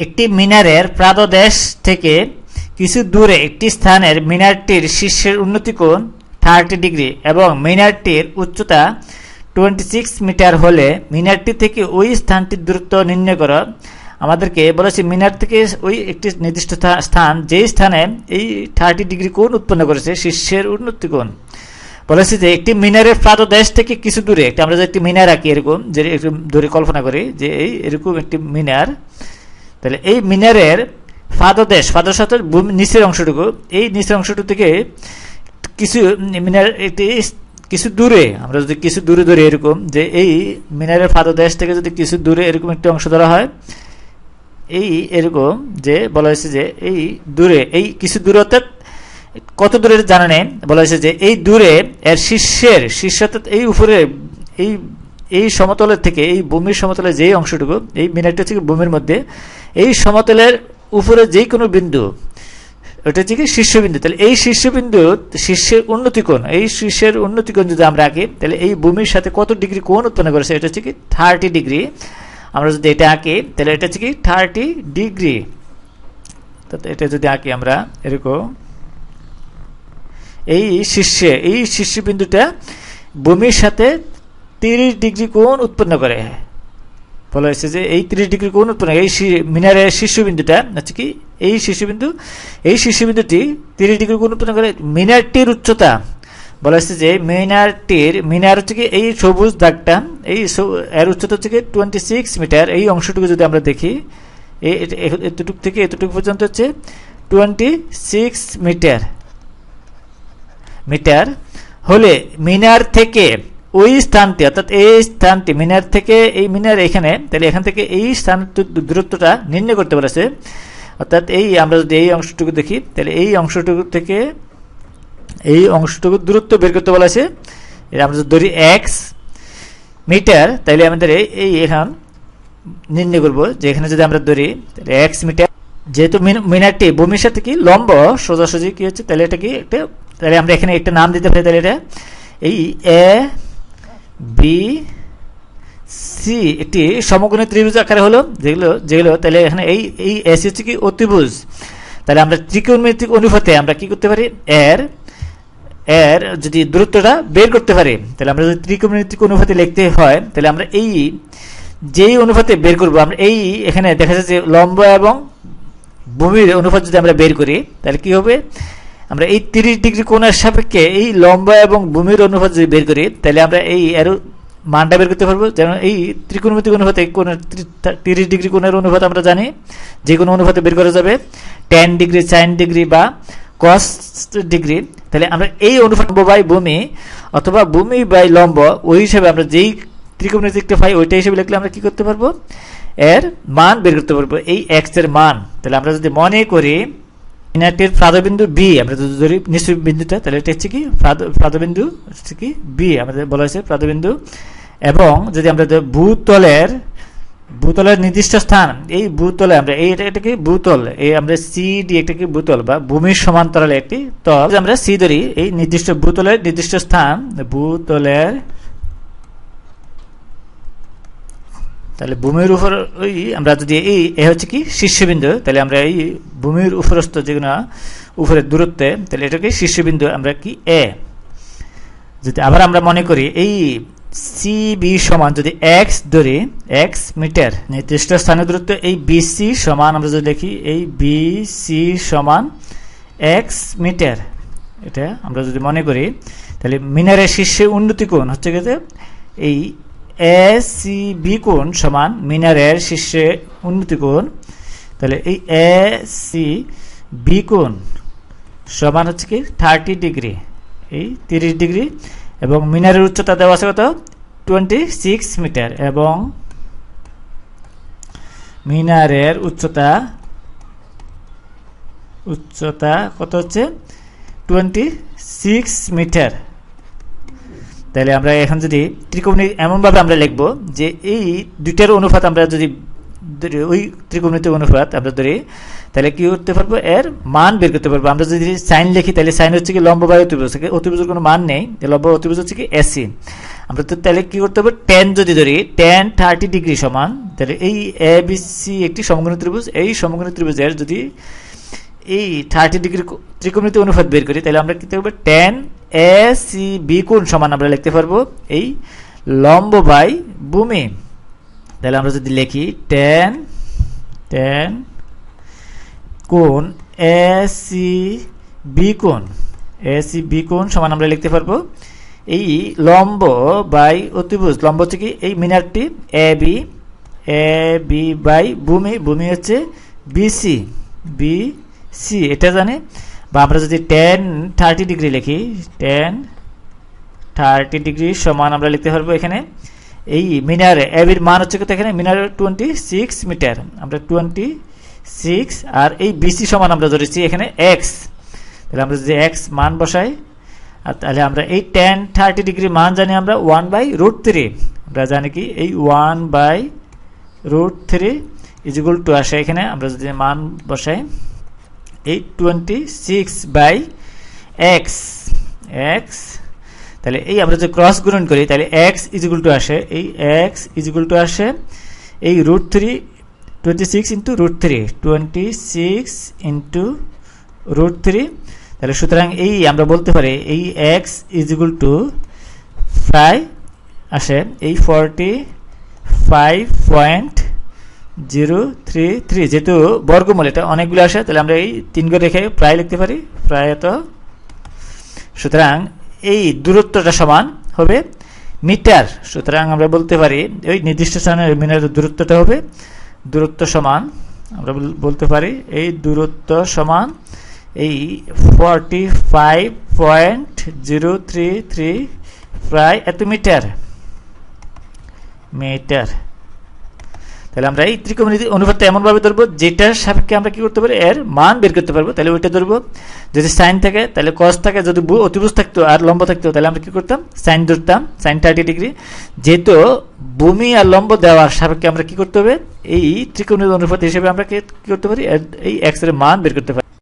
একটি মিনারের প্রাদদেশ থেকে কিছু দূরে একটি স্থানের মিনারটির শীর্ষের উন্নতি কোণ থার্টি ডিগ্রি এবং মিনারটির উচ্চতা টোয়েন্টি সিক্স মিটার হলে মিনারটি থেকে ওই স্থানটির দূরত্ব নির্ণয় করো। আমাদেরকে বলেছে মিনার থেকে ওই একটি নির্দিষ্ট স্থান, যেই স্থানে এই থার্টি ডিগ্রি কোণ উৎপন্ন করেছে, শীর্ষের উন্নতি কোণ বলেছে যে একটি মিনারের প্রাদদেশ থেকে কিছু দূরে একটা আমরা যে একটি মিনার আঁকি এরকম, যে একটু দূরে কল্পনা করি, যে এই এরকম একটি মিনার তাহলে এই মিনারের ফাদদেশ ফাদর সাথে নিচের অংশটুকু, এই নিচের অংশটুকু থেকে কিছু মিনার, একটি কিছু দূরে, আমরা যদি কিছু দূরে ধরে এরকম, যে এই মিনারের ফাদদেশ থেকে যদি কিছু দূরে এরকম একটি অংশ ধরা হয়, এই এরকম যে বলা হয়েছে যে এই দূরে, এই কিছু দূরে অর্থাৎ কত দূরের জানা নেই, বলা হয়েছে যে এই দূরে এর শীর্ষের, শীর্ষ অর্থাৎ এই উপরে, এই এই সমতলের থেকে, এই ভূমির সমতলের যেই অংশটুকু, এই মিনারটা থেকে ভূমির মধ্যে, এই সমতলের উপরে যে কোনো বিন্দু ওটা হচ্ছে কি শীর্ষবিন্দু। তাহলে এই শীর্ষবিন্দু শীর্ষের উন্নতি কোণ এই শীর্ষের উন্নতি কোণ যদি আমরা আঁকি, তাহলে এই ভূমির সাথে কত ডিগ্রি কোণ উৎপন্ন করেছে, এটা হচ্ছে কি থার্টি ডিগ্রি। আমরা যদি এটা আঁকি, তাহলে এটা হচ্ছে কি থার্টি ডিগ্রি। এটা যদি আঁকি আমরা, এরকম, এই শীর্ষে, এই শীর্ষবিন্দুটা ভূমির সাথে তিরিশ ডিগ্রি কোণ উৎপন্ন করে। বলা হয়েছে যে এই তিরিশ ডিগ্রি কোণ উৎপন্ন। এই মিনারের শীর্ষবিন্দুটা, হচ্ছে কি, এই শীর্ষবিন্দু, এই শীর্ষবিন্দুটি তিরিশ ডিগ্রি কোণ উৎপন্ন করে। মিনারটির উচ্চতা, বলা হয়েছে যে মিনারটির, মিনার হচ্ছে কি, এই সবুজ দাগটা, এই এর উচ্চতা হচ্ছে কি, টোয়েন্টি সিক্স মিটার। এই অংশটুকু যদি আমরা দেখি এতটুকু থেকে এতটুকু পর্যন্ত হচ্ছে টোয়েন্টি সিক্স মিটার। মিটার হলে মিনার থেকে ওই স্থানটি, অর্থাৎ এই স্থানটি, মিনার থেকে এই মিনার এখানে, তাহলে এখান থেকে এই স্থান দূরত্বটা নির্ণয় করতে পারছে। অর্থাৎ এই আমরা যদি এই অংশটুকু দেখি, তাহলে এই অংশটুকু থেকে এই অংশটুকু দূরত্ব বের করতে বলা আছে আমরা যদি ধরি এক্স মিটার, তাহলে আমাদের এই- এখান নির্ণয় করব, যে এখানে যদি আমরা ধরি, তাহলে এক্স মিটার, যেহেতু মিন- মিনারটি ভূমির সাথে কি লম্ব, সোজাসুজি কি হচ্ছে, তাহলে এটা কি একটা, তাহলে আমরা এখানে একটা নাম দিতে পারি, তাহলে এটা এই এ বি সি একটি সমকোণী ত্রিভুজ আকারে হলো, যেগুলো যেগুলো, তাহলে এখানে এই এই এসি হচ্ছে কি অতিভুজ। তাহলে আমরা ত্রিকোণমিতিক অনুপাতে আমরা কি করতে পারি? এর এর যদি দূরত্বটা বের করতে পারি, তাহলে আমরা যদি ত্রিকোণমিতিক অনুপাতে লিখতে হয়, তাহলে আমরা এই, যেই অনুপাতে বের করব, আমরা এই, এখানে দেখা যাচ্ছে লম্ব এবং ভূমির অনুপাত যদি আমরা বের করি, তাহলে কি হবে? আমরা এই তিরিশ ডিগ্রি কোণের সাপেক্ষে এই লম্বা এবং ভূমির অনুপাত যদি বের করি, তাহলে আমরা এই এর মানটা বের করতে পারব। যেমন এই ত্রিকোণমিতিক অনুপাতে কোণের তিরিশ ডিগ্রি কোণের অনুপাত আমরা জানি, যে কোনো অনুপাতে বের করা যাবে। টেন ডিগ্রি, সাইন ডিগ্রি বা কস ডিগ্রি। তাহলে আমরা এই অনুপাত বাই ভূমি অথবা ভূমি বাই লম্ব, ওই হিসাবে আমরা যেই ত্রিকোণমিতিকটা পাই, ওইটা হিসেবে লিখলে আমরা কি করতে পারব? এর মান বের করতে পারব। এই এক্সের মান। তাহলে আমরা যদি মনে করি মিনারটির প্রাদবিন্দু বি আমরা যদি ধরি বিন্দুটা, তাহলে এটা হচ্ছে কি? প্রাদ- প্রাদবিন্দু হচ্ছে কি? বি আমাদের বলা হয়েছে প্রাদবিন্দু। এবং যদি আমরা ভূতলের ভূতলের নির্দিষ্ট স্থান, এই ভূতলে আমরা, এই এটা এটাকে ভূতল। এই আমরা সি ডি একটা কি? ভূতল বা ভূমির সমান্তরালে একটি তল। আমরা সি ধরি, এই নির্দিষ্ট ভূতলের নির্দিষ্ট স্থান, ভূতলের তাহলে ভূমির উপর ওই আমরা যদি এই, এ হচ্ছে কি? শীর্ষবিন্দু। তাহলে আমরা এই ভূমির উপরস্থ যেগুলো উপরের দূরত্বে, তাহলে এটাকে শীর্ষবিন্দু আমরা কি? এ। যদি আবার আমরা মনে করি, এই সি বি সমান যদি এক্স ধরি এক্স মিটার, নির্দিষ্ট স্থানের দূরত্ব এই বিসি সমান আমরা যদি দেখি এই বিসি সমান এক্স মিটার, এটা আমরা যদি মনে করি, তাহলে মিনারের শীর্ষে উন্নতি কোণ হচ্ছে গেছে এই এ সি বি কোণ সমান মিনারের শীর্ষে উন্নতি কোণ। তাহলে এই এ সি বি কোণ সমান হচ্ছে কি থার্টি ডিগ্রি এই তিরিশ ডিগ্রি এবং মিনারের উচ্চতা দেওয়া আছে কত? টোয়েন্টি সিক্স মিটার এবং মিনারের উচ্চতা উচ্চতা কত হচ্ছে? টোয়েন্টি সিক্স মিটার তাহলে আমরা এখন যদি ত্রিকোণী এমনভাবে আমরা লিখব যে এই দুইটার অনুপাত আমরা যদি ওই ত্রিকোণমিতিক অনুপাত আমরা ধরি তাহলে কি করতে পারব? এর মান বের করতে পারব। আমরা যদি সাইন লিখি তাহলে সাইন হচ্ছে কি লম্ব বা অতিভুজ অতিভুজের কোনো মান নেই লম্ব অতিভুজ হচ্ছে কি এসি আমরা তো তাহলে কি করতে হবে? টেন যদি ধরি টেন থার্টি ডিগ্রি সমান তাহলে এই এ বি সি একটি সমকোণী ত্রিভুজ। এই সমকোণী ত্রিভুজের যদি এই থার্টি ডিগ্রি ত্রিকোণমিতি অনুপাত বের করি তাহলে আমরা কি করব টেন এ সি বি কোণ সমান আমরা লিখতে পারব? এই লম্ব বাই ভূমি। তাহলে আমরা যদি লিখি টেন টেন কোণ এ সি বি কোণ। এ সি বি কোণ সমান আমরা লিখতে পারব। এই লম্ব বাই অতিভুজ, লম্ব হচ্ছে কি? এই মিনারটি A B A B by ভূমি। ভূমি হচ্ছে বিসি বি সি এটা জানে? বা আমরা যদি টেন থার্টি ডিগ্রি লিখি টেন থার্টি ডিগ্রি সমান আমরা লিখতে পারব এখানে, এই মিনার এবির মান হচ্ছে কত এখানে? মিনার টোয়েন্টি সিক্স মিটার। আমরা টোয়েন্টি সিক্স আর এই বিসি সমান আমরা ধরেছি এখানে এক্স তাহলে আমরা যদি এক্স মান বসাই, আর তাহলে আমরা এই টেন থার্টি ডিগ্রি মান জানি আমরা ওয়ান বাই রুট থ্রি আমরা জানি কি? এই one by root three equal to আসে এখানে। আমরা যদি মান বসাই এই twenty six by x x তাহলে এই আমরা যদি ক্রস গুণন করি, তাহলে এক্স ইজিকুল টু আসে, এই এক্স ইজিকুল টু আসে, এই root three twenty six into root three twenty six into root three তাহলে সুতরাং এই আমরা বলতে পারি, এই এক্স ইজিকুল টু প্রায় আসে, এই forty five point zero three three, যেহেতু বর্গমূল, এটা অনেকগুলো আসে, তাহলে আমরা এই তিন রেখে প্রায় লিখতে পারি। প্রায়ত। সুতরাং এই দূরত্বটা সমান হবে মিটার। সুতরাং আমরা বলতে পারি ওই নির্দিষ্ট স্থানের মিনারের দূরত্বটা হবে দূরত্ব সমান, আমরা বলতে পারি এই দূরত্ব সমান এই forty five point zero three three প্রায় এত মিটার। মিটার। তাহলে আমরা এই ত্রিকোণমিতি অনুপাতটা এমনভাবে ধরবো, যেটার সাপেক্ষে আমরা কি করতে পারি? এর মান বের করতে পারব। তাহলে ওইটা ধরবো, যদি সাইন থাকে, তাহলে কস থাকে, যদি অতিভুজ থাকতো আর লম্ব থাকতো, তাহলে আমরা কি করতাম? সাইন ধরতাম সাইন থার্টি ডিগ্রি যেহেতু ভূমি আর লম্ব দেওয়ার সাপেক্ষে আমরা কি করতে হবে? এই ত্রিকোণমিতি অনুপাত হিসেবে আমরা কি করতে পারি? এই এক্সের মান বের করতে পারি।